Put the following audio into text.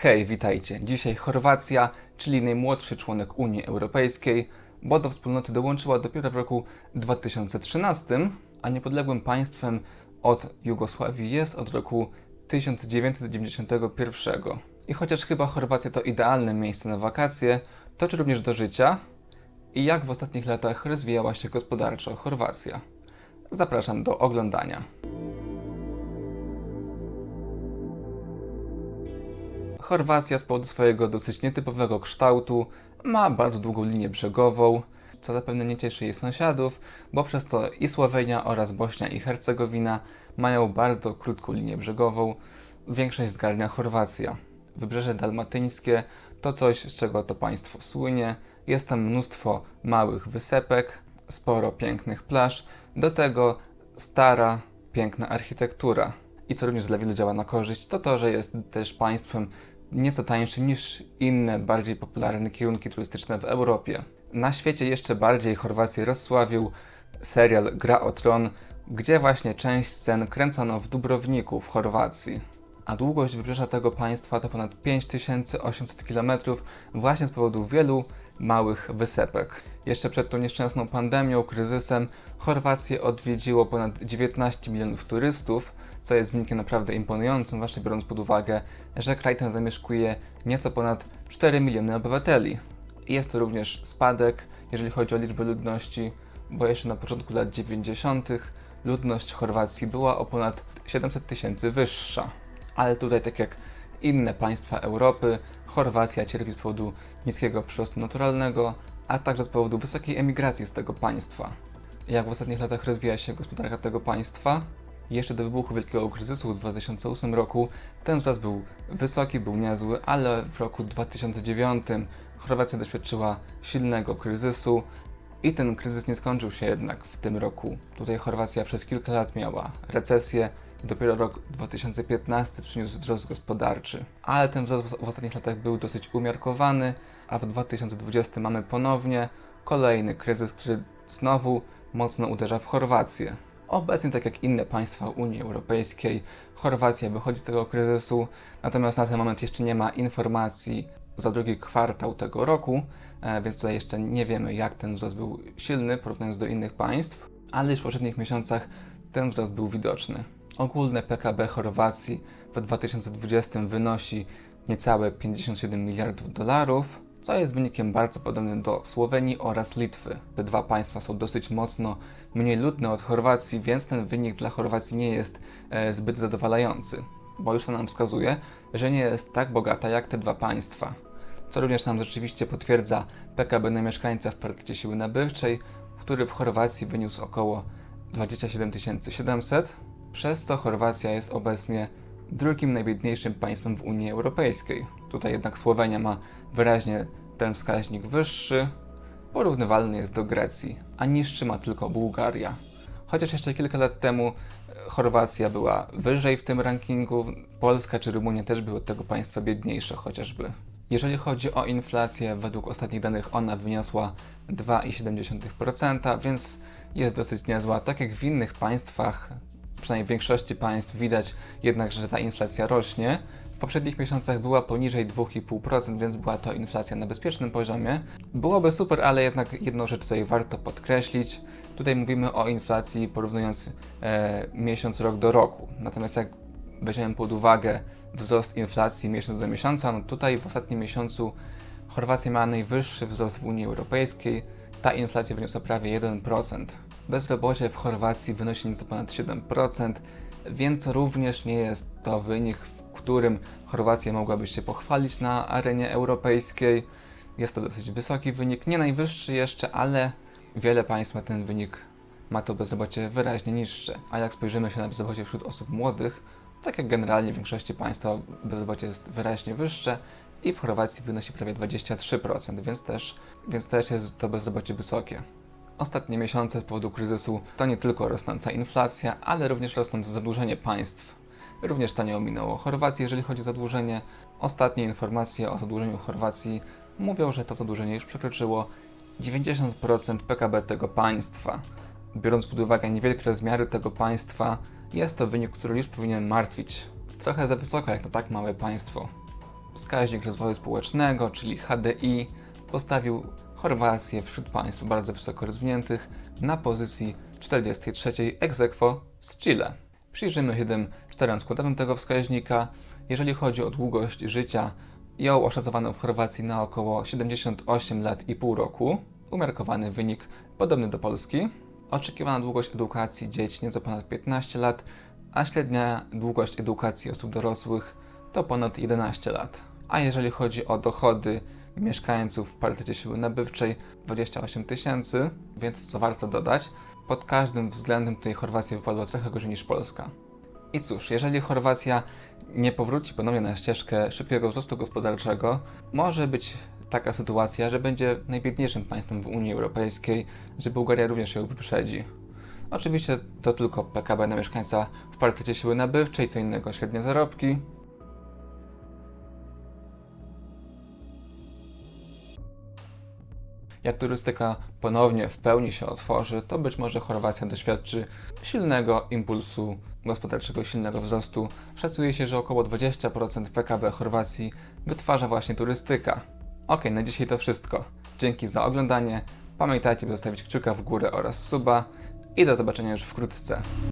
Hej, witajcie. Dzisiaj Chorwacja, czyli najmłodszy członek Unii Europejskiej, bo do wspólnoty dołączyła dopiero w roku 2013, a niepodległym państwem od Jugosławii jest od roku 1991. I chociaż chyba Chorwacja to idealne miejsce na wakacje, to czy również do życia? I jak w ostatnich latach rozwijała się gospodarczo Chorwacja? Zapraszam do oglądania. Chorwacja z powodu swojego dosyć nietypowego kształtu ma bardzo długą linię brzegową, co zapewne nie cieszy jej sąsiadów, bo przez to i Słowenia oraz Bośnia i Hercegowina mają bardzo krótką linię brzegową. Większość zgarnia Chorwacja. Wybrzeże dalmatyńskie to coś, z czego to państwo słynie. Jest tam mnóstwo małych wysepek, sporo pięknych plaż, do tego stara, piękna architektura. I co również dla wielu działa na korzyść, to to, że jest też państwem nieco tańszym niż inne, bardziej popularne kierunki turystyczne w Europie. Na świecie jeszcze bardziej Chorwację rozsławił serial Gra o Tron, gdzie właśnie część scen kręcono w Dubrowniku w Chorwacji. A długość wybrzeża tego państwa to ponad 5800 km właśnie z powodu wielu małych wysepek. Jeszcze przed tą nieszczęsną pandemią, kryzysem, Chorwację odwiedziło ponad 19 milionów turystów, co jest wynikiem naprawdę imponującym, zwłaszcza biorąc pod uwagę, że kraj ten zamieszkuje nieco ponad 4 miliony obywateli. Jest to również spadek, jeżeli chodzi o liczbę ludności, bo jeszcze na początku lat 90. ludność Chorwacji była o ponad 700 tysięcy wyższa. Ale tutaj, tak jak inne państwa Europy, Chorwacja cierpi z powodu niskiego przyrostu naturalnego, a także z powodu wysokiej emigracji z tego państwa. Jak w ostatnich latach rozwija się gospodarka tego państwa? Jeszcze do wybuchu wielkiego kryzysu w 2008 roku ten wzrost był wysoki, był niezły, ale w roku 2009 Chorwacja doświadczyła silnego kryzysu i ten kryzys nie skończył się jednak w tym roku. Tutaj Chorwacja przez kilka lat miała recesję, dopiero rok 2015 przyniósł wzrost gospodarczy. Ale ten wzrost w ostatnich latach był dosyć umiarkowany, a w 2020 mamy ponownie kolejny kryzys, który znowu mocno uderza w Chorwację. Obecnie, tak jak inne państwa Unii Europejskiej, Chorwacja wychodzi z tego kryzysu, natomiast na ten moment jeszcze nie ma informacji za drugi kwartał tego roku, e, więc tutaj jeszcze nie wiemy, jak ten wzrost był silny, porównując do innych państw, ale już w poprzednich miesiącach ten wzrost był widoczny. Ogólne PKB Chorwacji w 2020 wynosi niecałe 57 miliardów dolarów, co jest wynikiem bardzo podobnym do Słowenii oraz Litwy. Te dwa państwa są dosyć mocno mniej ludne od Chorwacji, więc ten wynik dla Chorwacji nie jest e, zbyt zadowalający, bo już to nam wskazuje, że nie jest tak bogata jak te dwa państwa. Co również nam rzeczywiście potwierdza PKB na mieszkańca w parytecie siły nabywczej, który w Chorwacji wyniósł około 27 700, przez co Chorwacja jest obecnie drugim najbiedniejszym państwem w Unii Europejskiej. Tutaj jednak Słowenia ma wyraźnie ten wskaźnik wyższy, porównywalny jest do Grecji, a niższy ma tylko Bułgaria. Chociaż jeszcze kilka lat temu e, Chorwacja była wyżej w tym rankingu, Polska czy Rumunia też były od tego państwa biedniejsze chociażby. Jeżeli chodzi o inflację, według ostatnich danych ona wyniosła 2,7%, więc jest dosyć niezła. Tak jak w innych państwach, przynajmniej w większości państw widać jednak, że ta inflacja rośnie. W poprzednich miesiącach była poniżej 2,5%, więc była to inflacja na bezpiecznym poziomie. Byłoby super, ale jednak jedną rzecz tutaj warto podkreślić. Tutaj mówimy o inflacji porównując e, miesiąc rok do roku. Natomiast jak weźmiemy pod uwagę wzrost inflacji miesiąc do miesiąca, no tutaj w ostatnim miesiącu Chorwacja miała najwyższy wzrost w Unii Europejskiej. Ta inflacja wyniosła prawie 1%. Bezrobocie w Chorwacji wynosi nieco ponad 7%, więc również nie jest to wynik, w którym Chorwacja mogłaby się pochwalić na arenie europejskiej. Jest to dosyć wysoki wynik, nie najwyższy jeszcze, ale wiele państw ma ten wynik, ma to bezrobocie wyraźnie niższe. A jak spojrzymy się na bezrobocie wśród osób młodych, tak jak generalnie w większości państw to bezrobocie jest wyraźnie wyższe i w Chorwacji wynosi prawie 23%, więc też, więc też jest to bezrobocie wysokie. Ostatnie miesiące z powodu kryzysu to nie tylko rosnąca inflacja, ale również rosnące zadłużenie państw. Również to nie ominęło Chorwacji, jeżeli chodzi o zadłużenie. Ostatnie informacje o zadłużeniu Chorwacji mówią, że to zadłużenie już przekroczyło 90% PKB tego państwa. Biorąc pod uwagę niewielkie rozmiary tego państwa, jest to wynik, który już powinien martwić. Trochę za wysoko jak na tak małe państwo. wskaźnik rozwoju społecznego, czyli HDI, postawił Chorwację wśród państw bardzo wysoko rozwiniętych na pozycji 43 ex z Chile. Przyjrzymy się tym czterem składowym tego wskaźnika. Jeżeli chodzi o długość życia, ją oszacowano w Chorwacji na około 78 lat i pół roku. Umiarkowany wynik podobny do Polski. Oczekiwana długość edukacji dzieci nieco ponad 15 lat, a średnia długość edukacji osób dorosłych to ponad 11 lat. A jeżeli chodzi o dochody mieszkańców w parytecie siły nabywczej 28 tysięcy, więc co warto dodać, pod każdym względem tutaj Chorwacja wypadła trochę gorzej niż Polska. I cóż, jeżeli Chorwacja nie powróci ponownie na ścieżkę szybkiego wzrostu gospodarczego, może być taka sytuacja, że będzie najbiedniejszym państwem w Unii Europejskiej, że Bułgaria również ją wyprzedzi. Oczywiście to tylko PKB na mieszkańca w parytecie siły nabywczej, co innego średnie zarobki. Jak turystyka ponownie w pełni się otworzy, to być może Chorwacja doświadczy silnego impulsu gospodarczego, silnego wzrostu. Szacuje się, że około 20% PKB Chorwacji wytwarza właśnie turystyka. Ok, na dzisiaj to wszystko. Dzięki za oglądanie. Pamiętajcie, by zostawić kciuka w górę oraz suba i do zobaczenia już wkrótce.